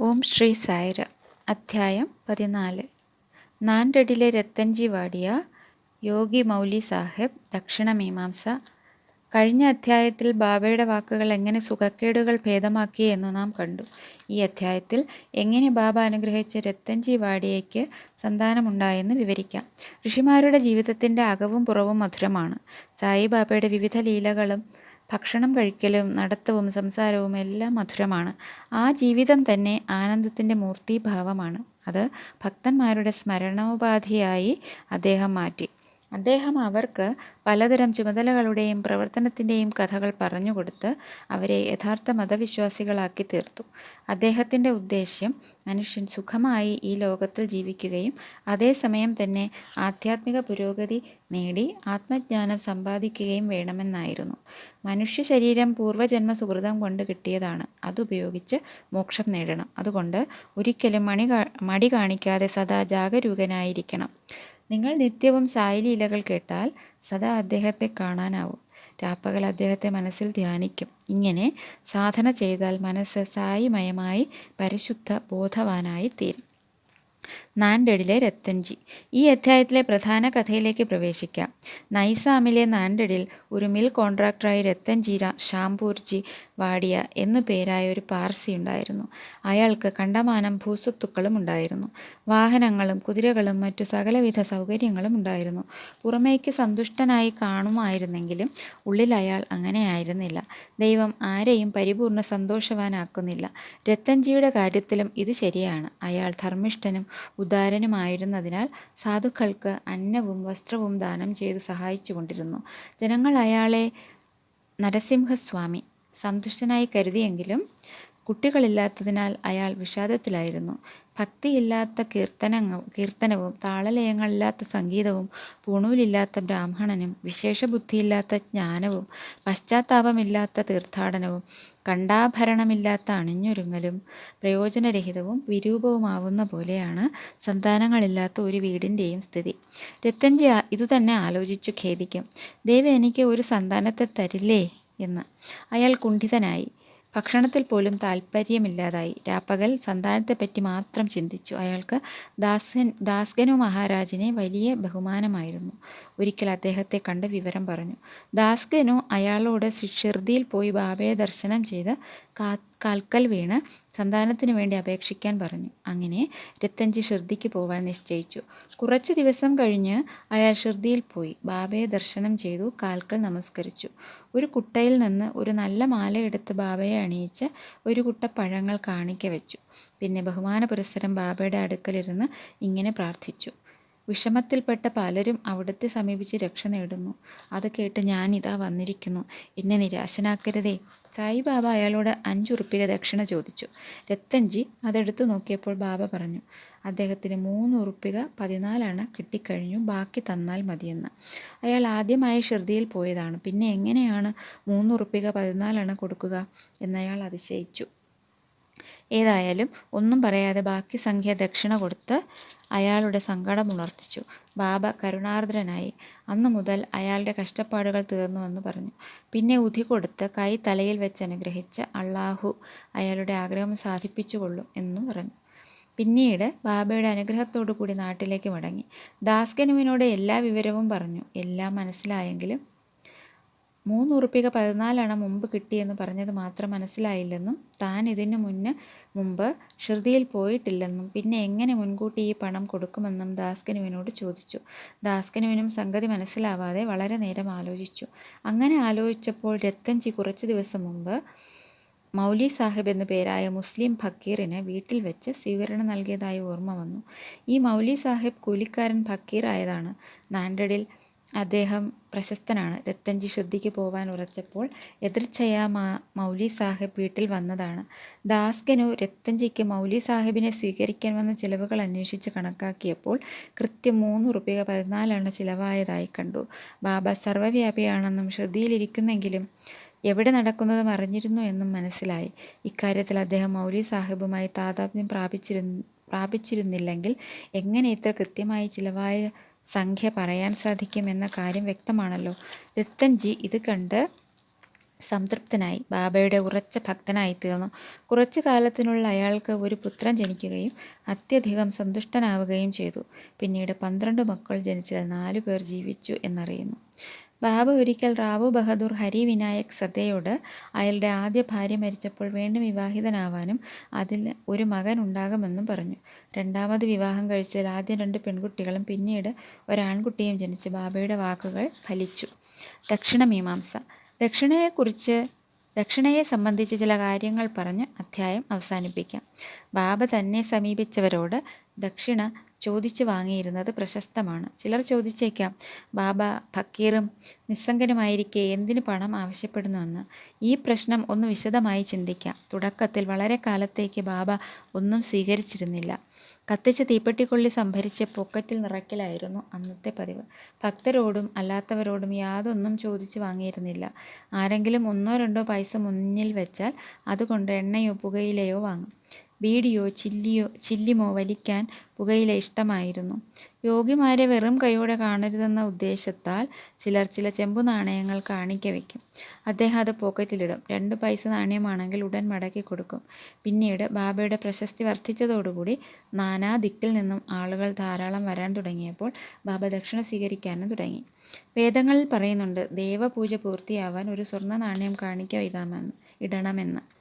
ഓം ശ്രീ സായിര അധ്യായം പതിനാല്. നാൻഡഡിലെ രത്തൻജി വാടിയ യോഗി മൗലി സാഹിബ് ദക്ഷിണ മീമാംസ. കഴിഞ്ഞ അധ്യായത്തിൽ ബാബയുടെ വാക്കുകൾ എങ്ങനെ സുഖക്കേടുകൾ ഭേദമാക്കി എന്ന് നാം കണ്ടു. ഈ അധ്യായത്തിൽ എങ്ങനെ ബാബ അനുഗ്രഹിച്ച രത്തൻജി വാടിയയ്ക്ക് സന്താനമുണ്ടായെന്ന് വിവരിക്കാം. ഋഷിമാരുടെ ജീവിതത്തിന്റെ അകവും പുറവും മധുരമാണ്. സായിബാബയുടെ വിവിധ ലീലകളും ഭക്ഷണം കഴിക്കലും നടത്തവും സംസാരവും എല്ലാം മധുരമാണ്. ആ ജീവിതം തന്നെ ആനന്ദത്തിന്റെ മൂർത്തിഭാവമാണ്. അത് ഭക്തന്മാരുടെ സ്മരണോപാധിയായി അദ്ദേഹം മാറ്റി. അദ്ദേഹം അവർക്ക് പലതരം ചുമതലകളുടെയും പ്രവർത്തനത്തിന്റെയും കഥകൾ പറഞ്ഞുകൊടുത്ത് അവരെ യഥാർത്ഥ മതവിശ്വാസികളാക്കി തീർത്തു. അദ്ദേഹത്തിന്റെ ഉദ്ദേശ്യം മനുഷ്യൻ സുഖമായി ഈ ലോകത്തിൽ ജീവിക്കുകയും അതേസമയം തന്നെ ആധ്യാത്മിക പുരോഗതി നേടി ആത്മജ്ഞാനം സമ്പാദിക്കുകയും വേണമെന്നായിരുന്നു. മനുഷ്യ ശരീരം പൂർവജന്മ സുഹൃതം കൊണ്ട് കിട്ടിയതാണ്. അതുപയോഗിച്ച് മോക്ഷം നേടണം. അതുകൊണ്ട് ഒരിക്കലും മണി മടി കാണിക്കാതെ സദാ ജാഗരൂകനായിരിക്കണം. നിങ്ങൾ നിത്യവും സായിലീലകൾ കേട്ടാൽ സദാ അദ്ദേഹത്തെ കാണാനാവും. രാപ്പകൽ അദ്ദേഹത്തെ മനസ്സിൽ ധ്യാനിക്കും. ഇങ്ങനെ സാധന ചെയ്താൽ മനസ്സ് സായിമയമായി പരിശുദ്ധ ബോധവാനായി തീരും നാൻഡഡിലെ രത്തൻജി. ഈ അധ്യായത്തിലെ പ്രധാന കഥയിലേക്ക് പ്രവേശിക്കാം. നൈസാമിലെ നാൻഡഡിൽ ഒരു മിൽ കോൺട്രാക്ടറായി രത്തൻജി ഷാംപൂർജി വാടിയ എന്നു പേരായ ഒരു പാർസി ഉണ്ടായിരുന്നു. അയാൾക്ക് കണ്ടമാനം ഭൂസ്വത്തുക്കളും ഉണ്ടായിരുന്നു. വാഹനങ്ങളും കുതിരകളും മറ്റു സകലവിധ സൗകര്യങ്ങളും ഉണ്ടായിരുന്നു. പുറമേക്ക് സന്തുഷ്ടനായി കാണുമായിരുന്നെങ്കിലും ഉള്ളിൽ അയാൾ അങ്ങനെയായിരുന്നില്ല ദൈവം ആരെയും പരിപൂർണ സന്തോഷവാനാക്കുന്നില്ല. രത്തൻജിയുടെ കാര്യത്തിലും ഇത് ശരിയാണ്. അയാൾ ധർമ്മിഷ്ഠനും ഉദാരനുമായിരുന്നതിനാൽ സാധുക്കൾക്ക് അന്നവും വസ്ത്രവും ദാനം ചെയ്തു സഹായിച്ചുകൊണ്ടിരുന്നു. ജനങ്ങൾ അയാളെ നരസിംഹസ്വാമി സന്തുഷ്ടനായി കരുതിയെങ്കിലും കുട്ടികളില്ലാത്തതിനാൽ അയാൾ വിഷാദത്തിലായിരുന്നു. ഭക്തിയില്ലാത്ത കീർത്തനങ്ങൾ കീർത്തനവും താളലയങ്ങളില്ലാത്ത സംഗീതവും പൂണൂലില്ലാത്ത ബ്രാഹ്മണനും വിശേഷ ബുദ്ധിയില്ലാത്ത ജ്ഞാനവും പശ്ചാത്താപമില്ലാത്ത തീർത്ഥാടനവും കണ്ടാഭരണമില്ലാത്ത അണിഞ്ഞൊരുങ്ങലും പ്രയോജനരഹിതവും വിരൂപവുമാവുന്ന പോലെയാണ് സന്താനങ്ങളില്ലാത്ത ഒരു വീടിന്റെയും സ്ഥിതി. രത്തൻജി ഇതുതന്നെ ആലോചിച്ചു ഖേദിക്കും. ദേവി എനിക്ക് ഒരു സന്താനത്തെ തരില്ലേ? എന്ന്. അയാൾ കുണ്ഠിതനായി. ഭക്ഷണത്തിൽ പോലും താല്പര്യമില്ലാതായി രാപ്പകൽ സന്താനത്തെപ്പറ്റി മാത്രം ചിന്തിച്ചു. അയാൾക്ക് ദാസൻ ദാസ്ഗനു മഹാരാജിനെ വലിയ ബഹുമാനമായിരുന്നു. ഒരിക്കൽ അദ്ദേഹത്തെ കണ്ട് വിവരം പറഞ്ഞു. ദാസ്ഗനു അയാളോട് ഷിർദിയിൽ പോയി ബാബയെ ദർശനം ചെയ്ത് കാ കാൽക്കൽ വീണ് സന്താനത്തിനു വേണ്ടി അപേക്ഷിക്കാൻ പറഞ്ഞു. അങ്ങനെ രത്തഞ്ചി ഷിർദിക്ക് പോവാൻ നിശ്ചയിച്ചു. കുറച്ചു ദിവസം കഴിഞ്ഞ് അയാൾ ഷിർദിയിൽ പോയി. ബാബയെ ദർശനം ചെയ്തു കാൽക്കൽ നമസ്കരിച്ചു. ഒരു കുട്ടയിൽ നിന്ന് ഒരു നല്ല മാല മാലയെടുത്ത് ബാബയെ അണിയിച്ച് ഒരു കുട്ട പഴങ്ങൾ കാണിക്ക വെച്ചു. പിന്നെ ബഹുമാന പുരസ്സരം ബാബയുടെ അടുക്കലിരുന്ന് ഇങ്ങനെ പ്രാർത്ഥിച്ചു. വിഷമത്തിൽപ്പെട്ട പലരും അവിടുത്തെ സമീപിച്ച് രക്ഷ നേടുന്നു. അത് കേട്ട് ഞാനിതാ വന്നിരിക്കുന്നു. എന്നെ നിരാശനാക്കരുതേ. സായിബാബ അയാളോട് അഞ്ചുറുപ്പിക ദക്ഷിണ ചോദിച്ചു. രത്തഞ്ചി അതെടുത്തു നോക്കിയപ്പോൾ ബാബ പറഞ്ഞു അദ്ദേഹത്തിന് മൂന്ന് ഉറുപ്പിക പതിനാലണ കിട്ടിക്കഴിഞ്ഞു ബാക്കി തന്നാൽ മതിയെന്ന്. അയാൾ ആദ്യമായി ഷിർദിയിൽ പോയതാണ്. പിന്നെ എങ്ങനെയാണ് മൂന്ന് ഉറുപ്പിക പതിനാലണ കൊടുക്കുക? എന്നയാൾ അതിശയിച്ചു. ഏതായാലും ഒന്നും പറയാതെ ബാക്കി സംഖ്യ ദക്ഷിണ കൊടുത്ത് അയാളുടെ സങ്കടം ഉണർത്തിച്ചു. ബാബ കരുണാർദ്രനായി. അന്നു മുതൽ അയാളുടെ കഷ്ടപ്പാടുകൾ തീർന്നുവെന്ന് പറഞ്ഞു. പിന്നെ ഉധി കൊടുത്ത് കൈ തലയിൽ വെച്ച് അനുഗ്രഹിച്ച് അള്ളാഹു അയാളുടെ ആഗ്രഹം സാധിപ്പിച്ചുകൊള്ളും എന്നും പറഞ്ഞു. പിന്നീട് ബാബയുടെ അനുഗ്രഹത്തോടു കൂടി നാട്ടിലേക്ക് മടങ്ങി. ദാസ്കനുവിനോട് എല്ലാ വിവരവും പറഞ്ഞു. എല്ലാം മനസ്സിലായെങ്കിലും മൂന്ന് ഉറുപ്പിക പതിനാലണ മുമ്പ് കിട്ടിയെന്ന് പറഞ്ഞത് മാത്രം മനസ്സിലായില്ലെന്നും താൻ ഇതിനു മുന്ന് മുമ്പ് ഷിർദിയിൽ പോയിട്ടില്ലെന്നും പിന്നെ എങ്ങനെ മുൻകൂട്ടി ഈ പണം കൊടുക്കുമെന്നും ദാസ്കനുവിനോട് ചോദിച്ചു. ദാസ്കനുവിനും സംഗതി മനസ്സിലാവാതെ വളരെ നേരം ആലോചിച്ചു. അങ്ങനെ ആലോചിച്ചപ്പോൾ രത്തൻജി കുറച്ച് ദിവസം മുമ്പ് മൗലി സാഹിബ് എന്നു പേരായ മുസ്ലിം ഫക്കീറിന് വീട്ടിൽ വെച്ച് സ്വീകരണം നൽകിയതായി ഓർമ്മ വന്നു. ഈ മൗലി സാഹിബ് കൂലിക്കാരൻ ഫക്കീറായതാണ്. നാൻഡഡിൽ അദ്ദേഹം പ്രശസ്തനാണ്. രത്തൻജി ഷിർദിക്ക് പോവാൻ ഉറച്ചപ്പോൾ എതിർച്ചയാ മാ മൗലി സാഹിബ് വീട്ടിൽ വന്നതാണ്. ദാസ്കനു രത്തൻജിക്ക് മൗലി സാഹിബിനെ സ്വീകരിക്കാൻ വന്ന ചിലവുകൾ അന്വേഷിച്ച് കണക്കാക്കിയപ്പോൾ കൃത്യം മൂന്ന് റുപ്യ പതിനാലെണ്ണ ചിലവായതായി കണ്ടു. ബാബ സർവവ്യാപിയാണെന്നും ഷിർദിയിലിരിക്കുന്നെങ്കിലും എവിടെ നടക്കുന്നതും അറിഞ്ഞിരുന്നു എന്നും മനസ്സിലായി. ഇക്കാര്യത്തിൽ അദ്ദേഹം മൗലി സാഹിബുമായി താതാത്മ്യം പ്രാപിച്ചിരു പ്രാപിച്ചിരുന്നില്ലെങ്കിൽ എങ്ങനെ ഇത്ര കൃത്യമായി ചിലവായ സംഖ്യ പറയാൻ സാധിക്കുമെന്ന കാര്യം വ്യക്തമാണല്ലോ. രത്തൻജി ഇത് കണ്ട് സംതൃപ്തനായി ബാബയുടെ ഉറച്ച ഭക്തനായിത്തീർന്നു. കുറച്ചു കാലത്തിനുള്ള അയാൾക്ക് ഒരു പുത്രൻ ജനിക്കുകയും അത്യധികം സന്തുഷ്ടനാവുകയും ചെയ്തു. പിന്നീട് പന്ത്രണ്ട് മക്കൾ ജനിച്ചതിൽ നാലു പേർ ജീവിച്ചു എന്നറിയുന്നു. ബാബ ഒരിക്കൽ റാവു ബഹദൂർ ഹരി വിനായക് സദയോട് അയാളുടെ ആദ്യ ഭാര്യ മരിച്ചപ്പോൾ വീണ്ടും വിവാഹിതനാവാനും അതിൽ ഒരു മകൻ ഉണ്ടാകുമെന്നും പറഞ്ഞു. രണ്ടാമത് വിവാഹം കഴിച്ചാൽ ആദ്യം രണ്ട് പെൺകുട്ടികളും പിന്നീട് ഒരാൺകുട്ടിയും ജനിച്ച് ബാബയുടെ വാക്കുകൾ ഫലിച്ചു. ദക്ഷിണമീമാംസ ദക്ഷിണയെക്കുറിച്ച് ദക്ഷിണയെ സംബന്ധിച്ച് ചില കാര്യങ്ങൾ പറഞ്ഞ് അധ്യായം അവസാനിപ്പിക്കാം. ബാബ തന്നെ സമീപിച്ചവരോട് ദക്ഷിണ ചോദിച്ചു വാങ്ങിയിരുന്നത് പ്രശസ്തമാണ്. ചിലർ ചോദിച്ചേക്കാം ബാബ ഫക്കീറും നിസ്സംഗനുമായിരിക്കെ എന്തിനു പണം ആവശ്യപ്പെടുന്നുവെന്ന്? ഈ പ്രശ്നം ഒന്ന് വിശദമായി ചിന്തിക്കാം. തുടക്കത്തിൽ വളരെ കാലത്തേക്ക് ബാബ ഒന്നും സ്വീകരിച്ചിരുന്നില്ല. കത്തിച്ച തീപ്പെട്ടിക്കൊള്ളി സംഭരിച്ച് പൊക്കറ്റിൽ നിറക്കിലായിരുന്നു അന്നത്തെ പതിവ്. ഭക്തരോടും അല്ലാത്തവരോടും യാതൊന്നും ചോദിച്ചു വാങ്ങിയിരുന്നില്ല. ആരെങ്കിലും ഒന്നോ രണ്ടോ പൈസ മുന്നിൽ വെച്ചാൽ അതുകൊണ്ട് എണ്ണയോ പുകയിലയോ വാങ്ങും. ബീഡിയോ ചില്ലിയോ ചില്ലിമോ വലിക്കാൻ പുകയില ഇഷ്ടമായിരുന്നു. യോഗിമാരെ വെറും കൈയോടെ കാണരുതെന്ന ഉദ്ദേശത്താൽ ചിലർ ചില ചെമ്പു നാണയങ്ങൾ കാണിക്ക വയ്ക്കും അദ്ദേഹം അത് പോക്കറ്റിലിടും. രണ്ട് പൈസ നാണയമാണെങ്കിൽ ഉടൻ മടക്കി കൊടുക്കും. പിന്നീട് ബാബയുടെ പ്രശസ്തി വർദ്ധിച്ചതോടുകൂടി നാനാ ദിക്കിൽ നിന്നും ആളുകൾ ധാരാളം വരാൻ തുടങ്ങിയപ്പോൾ ബാബ ദക്ഷിണ സ്വീകരിക്കാനും തുടങ്ങി. വേദങ്ങളിൽ പറയുന്നുണ്ട് ദേവപൂജ പൂർത്തിയാവാൻ ഒരു സ്വർണ നാണയം കാണിക്ക ഇടാമെന്ന് ഇടണമെന്ന്.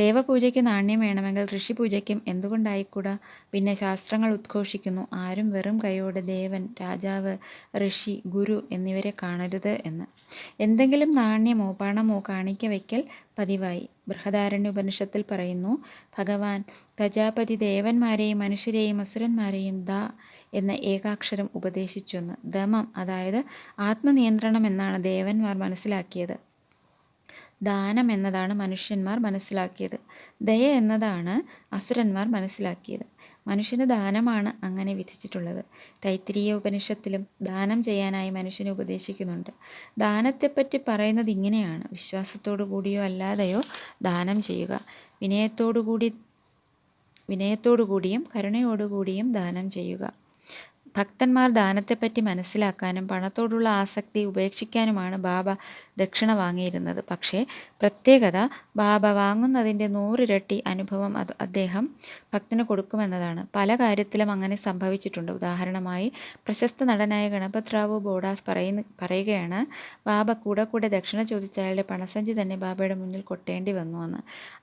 ദേവപൂജയ്ക്ക് നാണ്യം വേണമെങ്കിൽ ഋഷിപൂജയ്ക്കും എന്തുകൊണ്ടായിക്കൂടാ? പിന്നെ ശാസ്ത്രങ്ങൾ ഉദ്ഘോഷിക്കുന്നു. ആരും വെറും കൈയോടെ ദേവൻ രാജാവ് ഋഷി ഗുരു എന്നിവരെ കാണരുത് എന്ന്. എന്തെങ്കിലും നാണ്യമോ പണമോ കാണിക്ക വയ്ക്കൽ പതിവായി. ബൃഹദാരണ്യ ഉപനിഷത്തിൽ പറയുന്നു ഭഗവാൻ പ്രജാപതി ദേവന്മാരെയും മനുഷ്യരെയും അസുരന്മാരെയും ദ എന്ന ഏകാക്ഷരം ഉപദേശിച്ചെന്ന്. ദമം അതായത് ആത്മനിയന്ത്രണം എന്നാണ് ദേവന്മാർ മനസ്സിലാക്കിയത്. ദാനം എന്നതാണ് മനുഷ്യന്മാർ മനസ്സിലാക്കിയത്. ദയ എന്നതാണ് അസുരന്മാർ മനസ്സിലാക്കിയത്. മനുഷ്യന് ദാനമാണ് അങ്ങനെ വിധിച്ചിട്ടുള്ളത്. തൈത്തിരീയ ഉപനിഷത്തിലും ദാനം ചെയ്യാനായി മനുഷ്യനെ ഉപദേശിക്കുന്നുണ്ട്. ദാനത്തെപ്പറ്റി പറയുന്നത് ഇങ്ങനെയാണ്. വിശ്വാസത്തോടു കൂടിയോ അല്ലാതെയോ ദാനം ചെയ്യുക. വിനയത്തോടു കൂടി വിനയത്തോടു കൂടിയും കരുണയോടുകൂടിയും ദാനം ചെയ്യുക. ഭക്തന്മാർ ദാനത്തെപ്പറ്റി മനസ്സിലാക്കാനും പണത്തോടുള്ള ആസക്തി ഉപേക്ഷിക്കാനുമാണ് ബാബ ദക്ഷിണ വാങ്ങിയിരുന്നത്. പക്ഷേ പ്രത്യേകത ബാബ വാങ്ങുന്നതിന്റെ നൂറിരട്ടി അനുഭവം അത് അദ്ദേഹം ഭക്തന് കൊടുക്കുമെന്നതാണ്. പല കാര്യത്തിലും അങ്ങനെ സംഭവിച്ചിട്ടുണ്ട്. ഉദാഹരണമായി പ്രശസ്ത നടനായ ഗണപത് റാവു ബോഡാസ് പറയുന്ന പറയുകയാണ് ബാബ കൂടെ കൂടെ ദക്ഷിണ ചോദിച്ച അയാളുടെ പണസഞ്ചി തന്നെ ബാബയുടെ മുന്നിൽ കൊട്ടേണ്ടി വന്നു എന്ന്.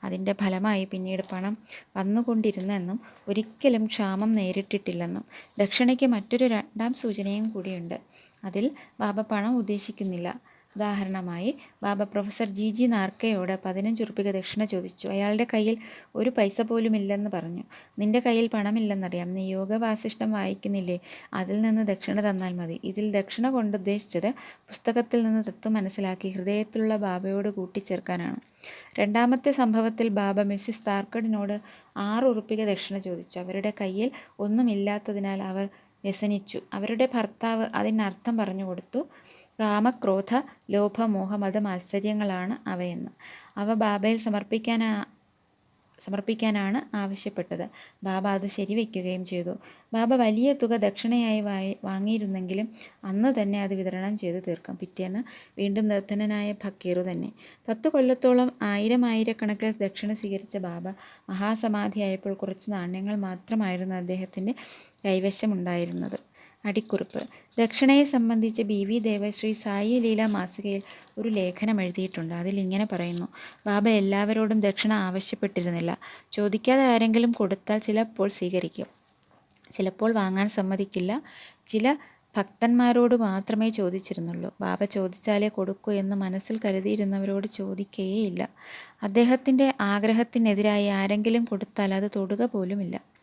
അതിന്റെ ഫലമായി പിന്നീട് പണം വന്നുകൊണ്ടിരുന്നെന്നും ഒരിക്കലും ക്ഷാമം നേരിട്ടിട്ടില്ലെന്നും. ദക്ഷിണയ്ക്ക് മറ്റൊരു രണ്ടാം സൂചനയും കൂടിയുണ്ട്. അതിൽ ബാബ പണം ഉദ്ദേശിക്കുന്നില്ല. ഉദാഹരണമായി ബാബ പ്രൊഫസർ ജി ജി നാർക്കയോട് പതിനഞ്ച് ഉറുപ്പിക ദക്ഷിണ ചോദിച്ചു. അയാളുടെ കയ്യിൽ ഒരു പൈസ പോലും ഇല്ലെന്ന് പറഞ്ഞു. നിന്റെ കയ്യിൽ പണമില്ലെന്നറിയാം. നീ യോഗവാസിഷ്ടം വായിക്കുന്നില്ലേ? അതിൽ നിന്ന് ദക്ഷിണ തന്നാൽ മതി. ഇതിൽ ദക്ഷിണ കൊണ്ട് ഉദ്ദേശിച്ചത് പുസ്തകത്തിൽ നിന്ന് തത്വം മനസ്സിലാക്കി ഹൃദയത്തിലുള്ള ബാബയോട് കൂട്ടിച്ചേർക്കാനാണ്. രണ്ടാമത്തെ സംഭവത്തിൽ ബാബ മിസ്സിസ് താർക്കഡിനോട് ആറ് ഉറുപ്പിക ദക്ഷിണ ചോദിച്ചു. അവരുടെ കയ്യിൽ ഒന്നുമില്ലാത്തതിനാൽ അവർ വ്യസനിച്ചു. അവരുടെ ഭർത്താവ് അതിനർത്ഥം പറഞ്ഞു കൊടുത്തു കാമക്രോധ ലോഭമോഹമത മോഹ മത മാത്സര്യങ്ങളാണ് അവയെന്ന്. അവ ബാബയിൽ സമർപ്പിക്കാനാ സമർപ്പിക്കാനാണ് ആവശ്യപ്പെട്ടത്. ബാബ അത് ശരിവയ്ക്കുകയും ചെയ്തു. ബാബ വലിയ തുക ദക്ഷിണയായി വാങ്ങിയിരുന്നെങ്കിലും അന്ന് തന്നെ അത് വിതരണം ചെയ്തു തീർക്കും. പിറ്റേന്ന് വീണ്ടും നിർധനനായ ഫക്കീറു തന്നെ. പത്ത് കൊല്ലത്തോളം ആയിരം ആയിരക്കണക്കിൽ ദക്ഷിണ സ്വീകരിച്ച ബാബ മഹാസമാധിയായപ്പോൾ കുറച്ച് നാണ്യങ്ങൾ മാത്രമായിരുന്നു അദ്ദേഹത്തിന്റെ കൈവശമുണ്ടായിരുന്നത്. അടിക്കുറിപ്പ്. ദക്ഷിണയെ സംബന്ധിച്ച് ബി. വി. ദേവശ്രീ സായി ലീല മാസികയിൽ ഒരു ലേഖനം എഴുതിയിട്ടുണ്ട്. അതിൽ ഇങ്ങനെ പറയുന്നു. ബാബ എല്ലാവരോടും ദക്ഷിണ ആവശ്യപ്പെട്ടിരുന്നില്ല. ചോദിക്കാതെ ആരെങ്കിലും കൊടുത്താൽ ചിലപ്പോൾ സ്വീകരിക്കും. ചിലപ്പോൾ വാങ്ങാൻ സമ്മതിക്കില്ല. ചില ഭക്തന്മാരോട് മാത്രമേ ചോദിച്ചിരുന്നുള്ളൂ. ബാബ ചോദിച്ചാലേ കൊടുക്കൂ എന്ന് മനസ്സിൽ കരുതിയിരുന്നവരോട് ചോദിക്കുകയില്ല അദ്ദേഹത്തിന്റെ ആഗ്രഹത്തിനെതിരായി ആരെങ്കിലും കൊടുത്താൽ അത് തൊടുക പോലുമില്ല.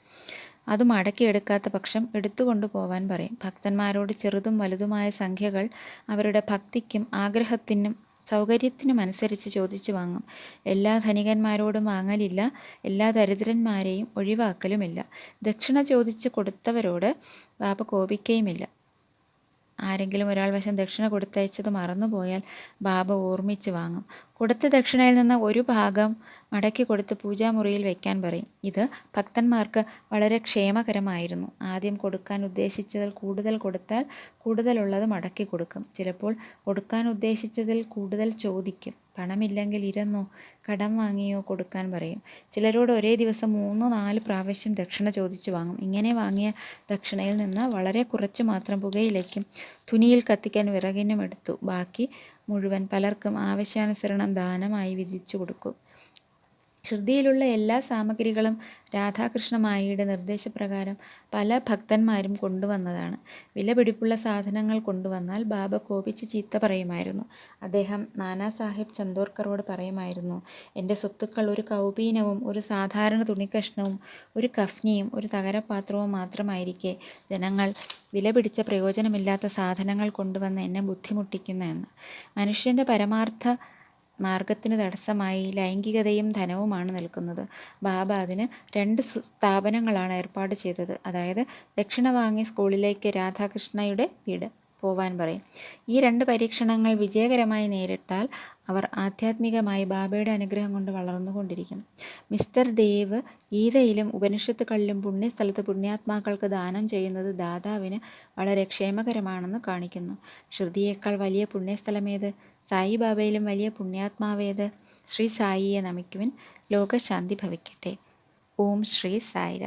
അത് മടക്കിയെടുക്കാത്ത പക്ഷം എടുത്തുകൊണ്ടു പോവാൻ പറയും. ഭക്തന്മാരോട് ചെറുതും വലുതുമായ സംഖ്യകൾ അവരുടെ ഭക്തിക്കും ആഗ്രഹത്തിനും സൗകര്യത്തിനുമനുസരിച്ച് ചോദിച്ചു വാങ്ങും. എല്ലാ ധനികന്മാരോടും വാങ്ങലില്ല എല്ലാ ദരിദ്രന്മാരെയും ഒഴിവാക്കലുമില്ല. ദക്ഷിണ ചോദിച്ച് കൊടുത്തവരോട് ബാബ കോപിക്കുകയുമില്ല ആരെങ്കിലും ഒരാൾ വശം ദക്ഷിണ കൊടുത്തയച്ചത് മറന്നുപോയാൽ ബാബ ഓർമ്മിച്ച് വാങ്ങും. കൊടുത്ത ദക്ഷിണയിൽ നിന്ന് ഒരു ഭാഗം മടക്കി കൊടുത്ത് പൂജാമുറിയിൽ വെക്കാൻ പറയും. ഇത് ഭക്തന്മാർക്ക് വളരെ ക്ഷേമകരമായിരുന്നു. ആദ്യം കൊടുക്കാൻ ഉദ്ദേശിച്ചതിൽ കൂടുതൽ കൊടുത്താൽ കൂടുതലുള്ളത് മടക്കി കൊടുക്കും. ചിലപ്പോൾ കൊടുക്കാൻ ഉദ്ദേശിച്ചതിൽ കൂടുതൽ ചോദിക്കും. പണമില്ലെങ്കിൽ ഇരുന്നോ? കടം വാങ്ങിയോ? കൊടുക്കാൻ പറയും. ചിലരോട് ഒരേ ദിവസം മൂന്നോ നാല് പ്രാവശ്യം ദക്ഷിണ ചോദിച്ചു വാങ്ങും. ഇങ്ങനെ വാങ്ങിയ ദക്ഷിണയിൽ നിന്ന് വളരെ കുറച്ച് മാത്രം പുകയിലേക്കും തുനിയിൽ കത്തിക്കാൻ വിറകിനും എടുത്തു. ബാക്കി മുഴുവൻ പലർക്കും ആവശ്യാനുസരണം ദാനമായി വിധിച്ചു കൊടുക്കും. ശ്രുതിയിലുള്ള എല്ലാ സാമഗ്രികളും രാധാകൃഷ്ണമായിയുടെ നിർദ്ദേശപ്രകാരം പല ഭക്തന്മാരും കൊണ്ടുവന്നതാണ്. വിലപിടിപ്പുള്ള സാധനങ്ങൾ കൊണ്ടുവന്നാൽ ബാബ കോപിച്ച് ചീത്ത പറയുമായിരുന്നു. അദ്ദേഹം നാനാ സാഹിബ് ചന്ദോർക്കറോട് പറയുമായിരുന്നു എന്റെ സ്വത്തുക്കൾ ഒരു കൗപീനവും ഒരു സാധാരണ തുണിക്കഷ്ണവും ഒരു കഫ്നിയും ഒരു തകരപാത്രവും മാത്രമായിരിക്കെ ജനങ്ങൾ വിലപിടിച്ച പ്രയോജനമില്ലാത്ത സാധനങ്ങൾ കൊണ്ടുവന്ന് എന്നെ ബുദ്ധിമുട്ടിക്കുന്നു എന്ന്. മനുഷ്യന്റെ പരമാർത്ഥ മാർഗത്തിന് തടസ്സമായി ലൈംഗികതയും ധനവുമാണ് നിൽക്കുന്നത്. ബാബ അതിന് രണ്ട് സ്ഥാപനങ്ങളാണ് ഏർപ്പാട് ചെയ്തത്. അതായത് ദക്ഷിണവാങ്ങി സ്കൂളിലേക്ക് രാധാകൃഷ്ണയുടെ വീട്. പോവാൻ പറയും. ഈ രണ്ട് പരീക്ഷണങ്ങൾ വിജയകരമായി നേരിട്ടാൽ അവർ ആധ്യാത്മികമായി ബാബയുടെ അനുഗ്രഹം കൊണ്ട് വളർന്നുകൊണ്ടിരിക്കും മിസ്റ്റർ ദേവ് ഗീതയിലും ഉപനിഷത്തുക്കളിലും പുണ്യസ്ഥലത്ത് പുണ്യാത്മാക്കൾക്ക് ദാനം ചെയ്യുന്നത് ദാതാവിന് വളരെ ക്ഷേമകരമാണെന്ന് കാണിക്കുന്നു. ശ്രുതിയേക്കാൾ വലിയ പുണ്യസ്ഥലമേത്? സായിബാബയിലും വലിയ പുണ്യാത്മാവേത്? ശ്രീ സായിയെ നമിക്കുവിൻ ലോകശാന്തി ഭവിക്കട്ടെ. ഓം ശ്രീ സായിര.